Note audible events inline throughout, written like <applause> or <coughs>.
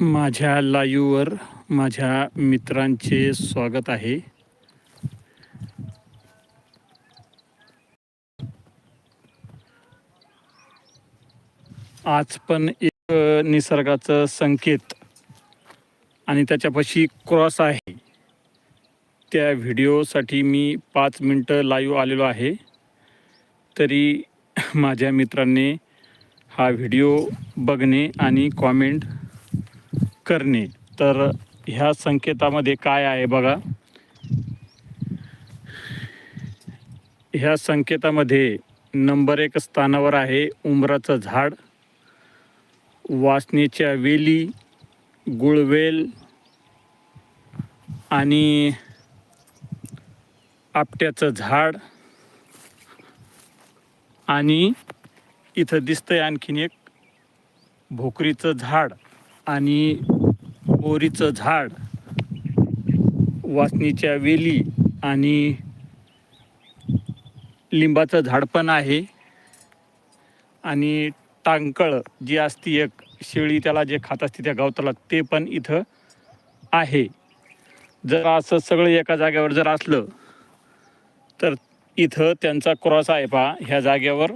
माझ्या लाईव्हवर माझ्या मित्रांचे स्वागत आहे. आज पण एक निसर्गाचं संकेत आणि त्याच्यापाशी क्रॉस आहे. त्या व्हिडिओसाठी मी पाच मिनटं लाईव्ह आलेलो आहे. तरी माझ्या मित्रांनी हा व्हिडिओ बघणे आणि कॉमेंट करणे. तर ह्या संकेतामध्ये काय आहे बघा. ह्या संकेतामध्ये नंबर एक स्थानावर आहे उंबराचं झाड. वासनेच्या वेली गुळवेल आणि आपट्याचं झाड. आणि इथं दिसतंय आणखीन एक भोकरीचं झाड आणि बोरीचं झाड वासनीच्या वेली आणि लिंबाचं झाड पण आहे. आणि टांकळ जी असती एक शेळी त्याला जे खात असते त्या गवताला ते पण इथं आहे. जर असं सगळं एका जागेवर जर असलं तर इथं त्यांचा क्रॉस आहे पहा ह्या जागेवर.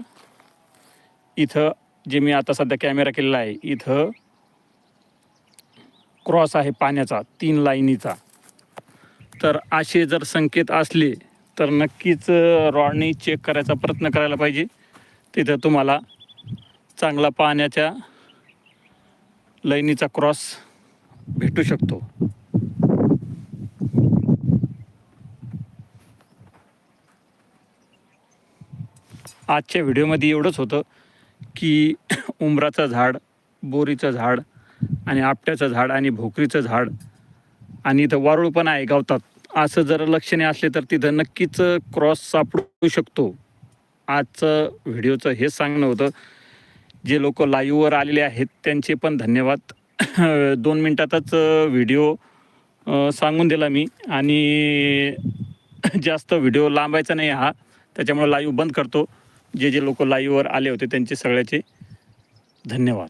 इथं जे मी आता सध्या कॅमेरा केलेला आहे इथं क्रॉस आहे पाण्याचा तीन लाईनीचा. तर असे जर संकेत असले तर नक्कीच रॉडनी चेक करायचा प्रयत्न करायला पाहिजे. तिथं तुम्हाला चांगला पाण्याच्या लाईनीचा क्रॉस भेटू शकतो. आजच्या व्हिडिओमध्ये एवढंच होतं की उंबराचं झाड बोरीचं झाड आणि आपट्याचं झाड आणि भोकरीचं झाड. आणि इथं वारुळ पण आहे गावतात. असं जर लक्षणे असले तर तिथं नक्कीच क्रॉस सापडू शकतो. आजचं व्हिडिओचं हेच सांगणं होतं. जे लोक लाईव्हवर आलेले आहेत त्यांचे पण धन्यवाद. <coughs> दोन मिनटातच व्हिडिओ सांगून दिला मी. आणि जास्त व्हिडिओ लांबायचा नाही हा. त्याच्यामुळे लाईव्ह बंद करतो. जे जे लोक लाईव्हवर आले होते त्यांचे सगळ्याचे धन्यवाद.